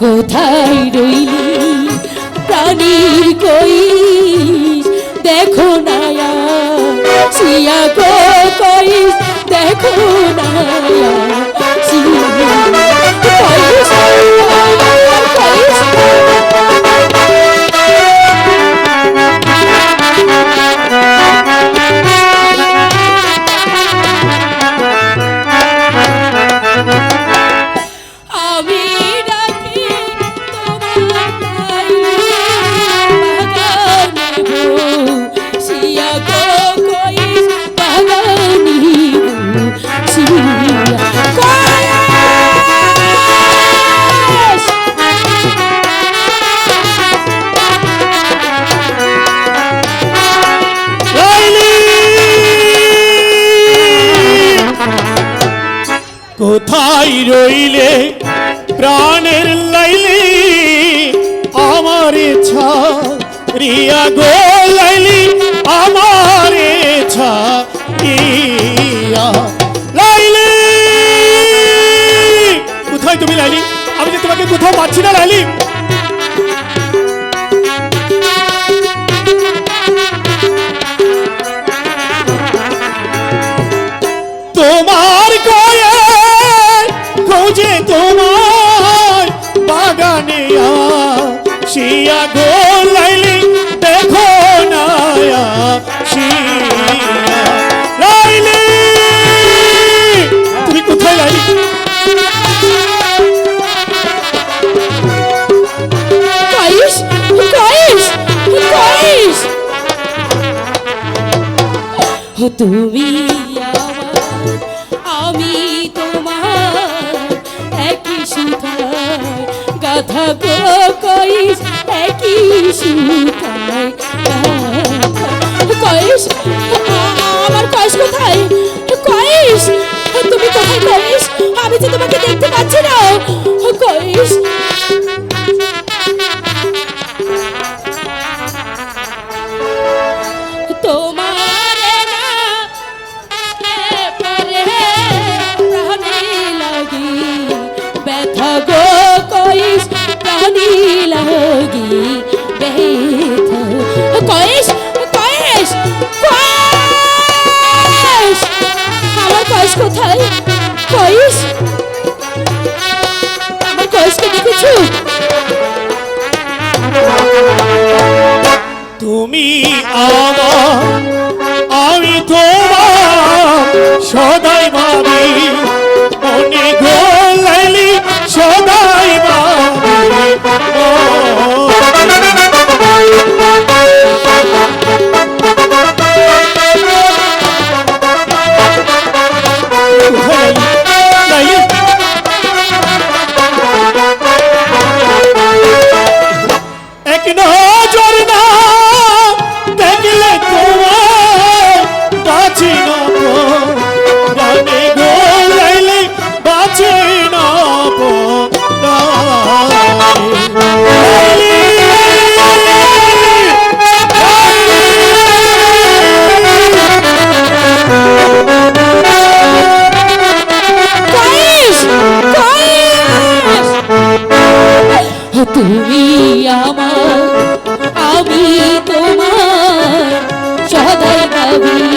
কোথায় রইলি? প্রাণীর কই? দেখো না সিয়া কই? দেখো না কোথায় রইলে প্রাণের লাইলে? আমার রিয়া গো লাইলি, আমার লাইলি। কোথায় তুমি লাইলি? আমি যে তোমাকে কোথাও পাচ্ছি না লাইলি। শিয়া গো লাইলি দেখো না শিয়া লাইলি। তুমি কোথায় লাইলি? তুমি আমি তোমার, একই সুতায় গাথা গো কইস একই সুতায় আ- আমার কইস কোথায়? কইস তুমি কোথায় কইস আমি তো তোমাকে দেখতে পাচ্ছি না। কইস তুমি আমার আমি তোমার সদাই তোমার সদাই ভাবি